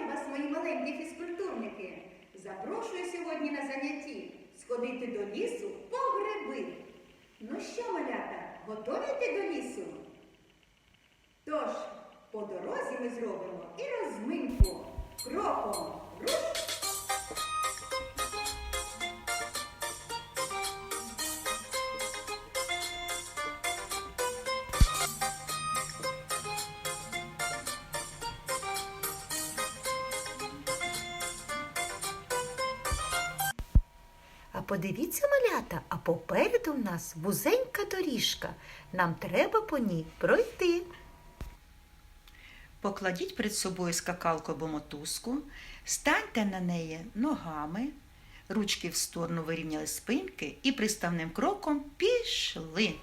Вітаю вас, мої маленькі фізкультурники! Запрошую сьогодні на занятті сходити до лісу по гриби. Ну що, малята, готові йти до лісу? Тож, по дорозі ми зробимо і розминку кроком подивіться, малята, а попереду в нас вузенька доріжка. Нам треба по ній пройти. Покладіть перед собою скакалку або мотузку, станьте на неї ногами, ручки в сторону вирівняли спинки і приставним кроком пішли.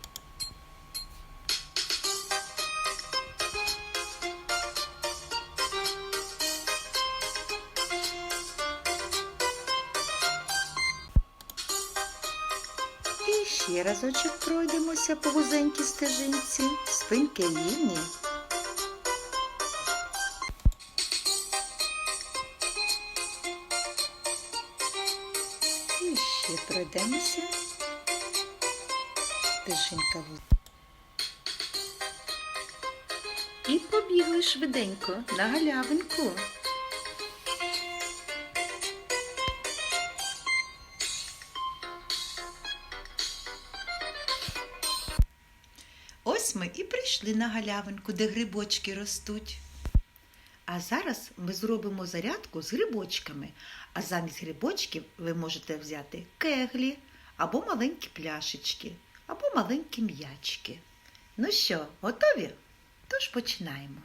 Ще разочок пройдемося по вузенькій стежинці. Спинки рівні. І ще пройдемося. Стежинка вуз. І побігли швиденько на галявинку. Ми і прийшли на галявинку, де грибочки ростуть. А зараз ми зробимо зарядку з грибочками. А замість грибочків ви можете взяти кеглі або маленькі пляшечки, або маленькі м'ячки. Ну що, готові? Тож починаємо.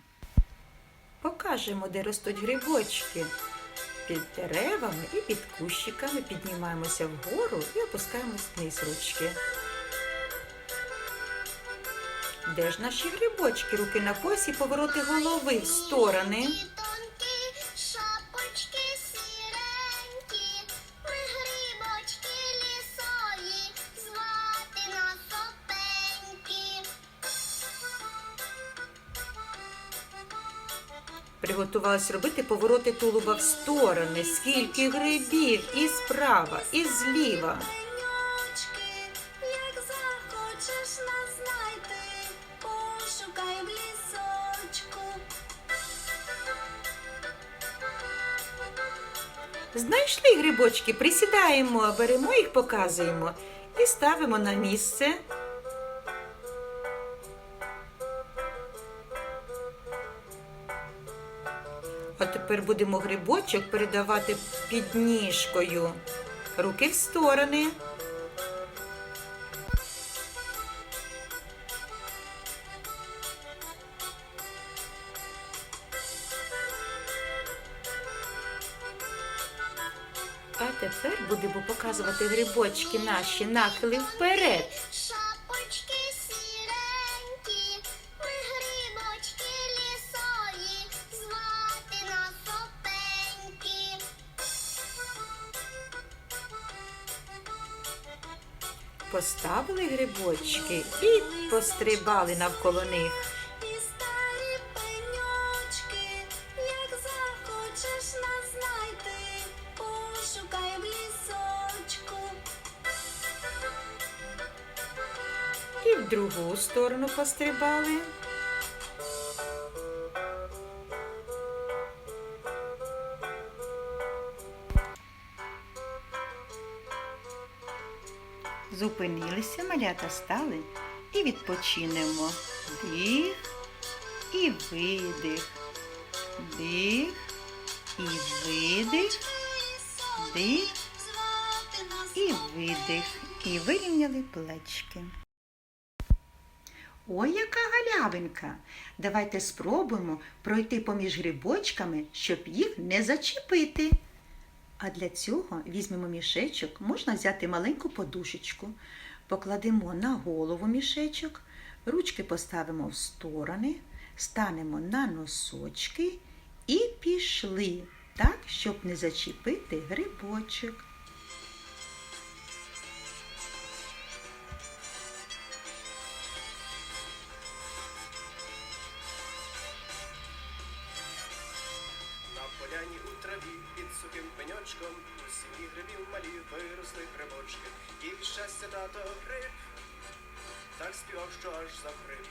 Покажемо, де ростуть грибочки. Під деревами і під кущиками піднімаємося вгору і опускаємось вниз ручки. Де ж наші грибочки? Руки на посі, повороти голови в сторони. Приготувалась робити повороти тулуба в сторони. Скільки грибів і справа, і зліва. Знайшли грибочки, присідаємо, беремо їх, показуємо і ставимо на місце. А тепер будемо грибочок передавати під ніжкою. Руки в сторони. А тепер будемо показувати грибочки наші нахили вперед. Шапочки сіренькі, ми грибочки лісові, звати нас опенькі. Поставили грибочки і пострибали навколо них. І старі пеньочки, як захочеш нас знайти, пошукай в лісочку. І в другу сторону пострибали. Зупинилися, малята стали і відпочинемо. Дих і видих. Дих і видих. Дих Звати нас і видих. І вирівняли плечки. Ой, яка галявинка! Давайте спробуємо пройти поміж грибочками, щоб їх не зачепити. А для цього візьмемо мішечок, можна взяти маленьку подушечку, покладемо на голову мішечок, ручки поставимо в сторони, станемо на носочки і пішли, так, щоб не зачепити грибочок. На поляні у траві під сухим пеньочком у сім'ї грибів малі виросли грибочки. Їх щастя тато гриб, так співав, що аж захрип.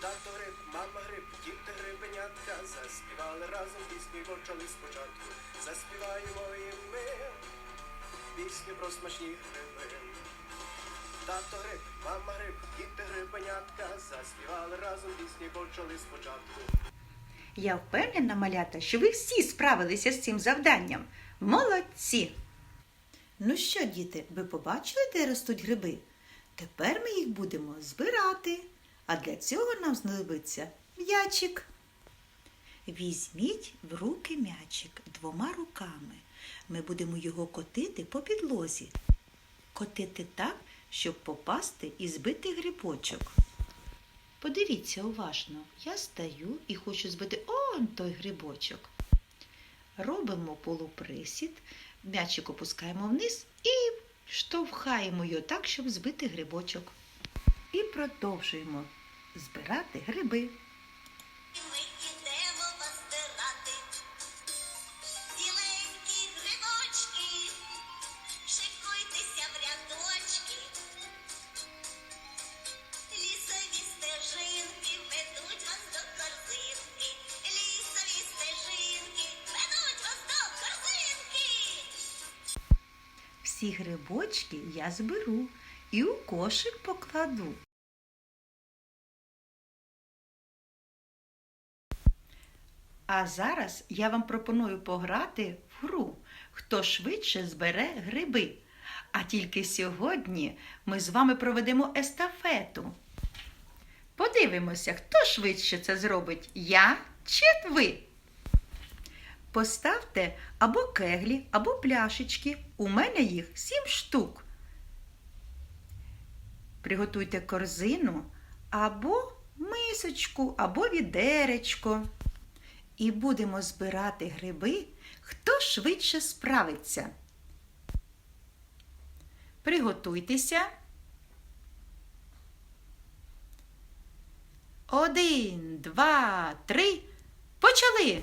Тато гриб, мама гриб, діти грибенятка заспівали разом пісню, почали спочатку. Заспіваємо і ми пісню про смачні гриби. Тато гриб, мама гриб, діти грибенятка заспівали разом пісню, почали спочатку. Я впевнена, малята, що ви всі справилися з цим завданням. Молодці! Ну що, діти, ви побачили, де ростуть гриби? Тепер ми їх будемо збирати, а для цього нам знадобиться м'ячик. Візьміть в руки м'ячик двома руками. Ми будемо його котити по підлозі. Котити так, щоб попасти і збити грибочок. Подивіться уважно, я стаю і хочу збити он той грибочок. Робимо полуприсід, м'ячик опускаємо вниз і штовхаємо його так, щоб збити грибочок. І продовжуємо збирати гриби. Всі грибочки я зберу і у кошик покладу. А зараз я вам пропоную пограти в гру, хто швидше збере гриби. А тільки сьогодні ми з вами проведемо естафету. Подивимося, хто швидше це зробить, я чи ви. Поставте або кеглі, або пляшечки. У мене їх сім штук. Приготуйте корзину або мисочку, або відеречко. І будемо збирати гриби, хто швидше справиться. Приготуйтеся. Один, два, три. Почали!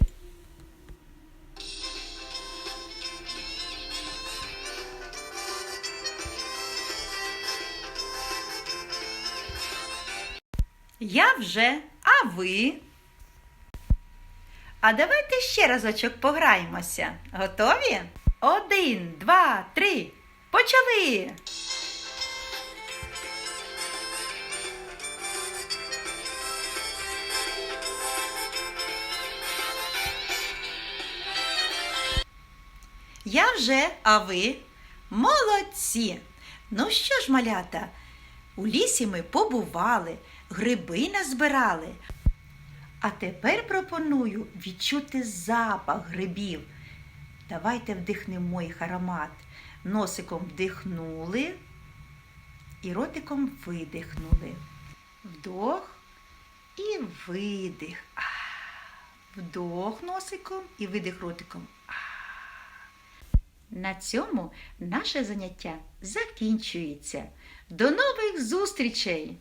Я вже, а ви? А давайте ще разочок пограємося. Готові? Один, два, три. Почали! Я вже, а ви? Молодці! Ну що ж, малята, у лісі ми побували, гриби назбирали. А тепер пропоную відчути запах грибів. Давайте вдихнемо їх аромат. Носиком вдихнули і ротиком видихнули. Вдох і видих. Вдох носиком і видих ротиком. На цьому наше заняття закінчується. До нових зустрічей!